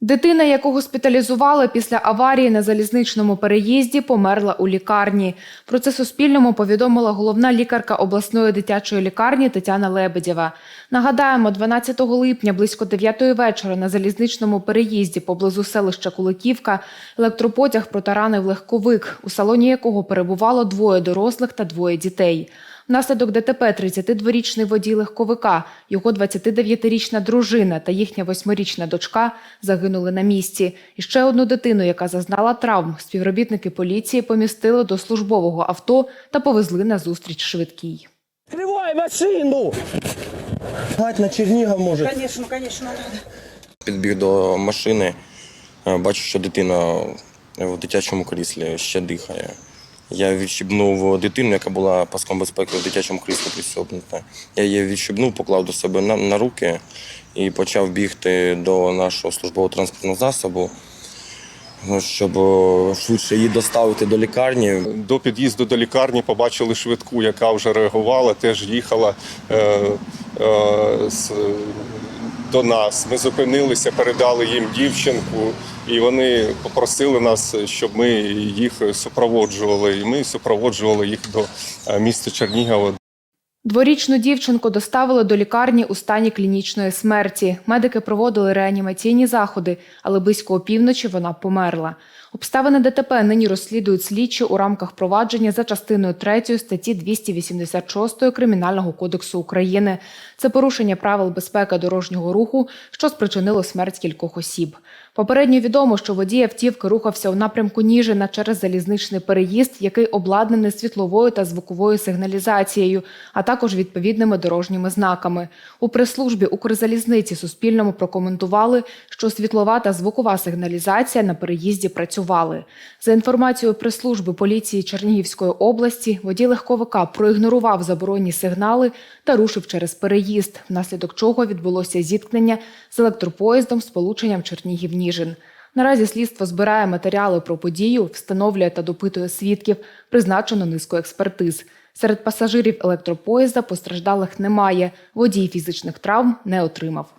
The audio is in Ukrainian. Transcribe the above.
Дитина, яку госпіталізували після аварії на залізничному переїзді, померла у лікарні. Про це Суспільному повідомила головна лікарка обласної дитячої лікарні Тетяна Лебедєва. Нагадаємо, 12 липня близько 9 вечора на залізничному переїзді поблизу селища Куликівка електропотяг протаранив легковик, у салоні якого перебувало двоє дорослих та двоє дітей. Внаслідок ДТП 32-річний водій легковика, його 29-річна дружина та їхня 8-річна дочка загинули на місці. І ще одну дитину, яка зазнала травм, співробітники поліції помістили до службового авто та повезли на зустріч швидкій. Кривай машину! Гать на Чернігов може. Конечно, надо. Підбіг до машини, е, бачу, що дитина в дитячому кріслі ще дихає. Я відщібнув дитину, яка була паском безпеки в дитячому кріслі пристьобнута. Я її відщібнув, поклав до себе на, на руки і почав бігти до нашого службового транспортного засобу, ну, щоб е, швидше її доставити до лікарні. До під'їзду до лікарні побачили швидку, яка вже реагувала, теж їхала е, е, з, до нас. Ми зупинилися, передали їм дівчинку, і вони попросили нас, щоб ми їх супроводжували. І ми супроводжували їх до е, міста Чернігова. Дворічну дівчинку доставили до лікарні у стані клінічної смерті. Медики проводили реанімаційні заходи, але близько опівночі вона померла. Обставини ДТП нині розслідують слідчі у рамках провадження за частиною 3 статті 286 Кримінального кодексу України. Це порушення правил безпеки дорожнього руху, що спричинило смерть кількох осіб. Попередньо відомо, що водій автівки рухався у напрямку Ніжина через залізничний переїзд, який обладнаний світловою та звуковою сигналізацією, а також відповідними дорожніми знаками. У прес-службі Укрзалізниці Суспільному прокоментували, що світлова та звукова сигналізація на переїзді працювали. За інформацією прес-служби поліції Чернігівської області, водій легковика проігнорував заборонні сигнали та рушив через переїзд, внаслідок чого відбулося зіткнення з електропоїздом з полученням Чернігів-Ніжин. Наразі слідство збирає матеріали про подію, встановлює та допитує свідків, призначено низку експертиз. Серед пасажирів електропоїзда постраждалих немає, водій фізичних травм не отримав.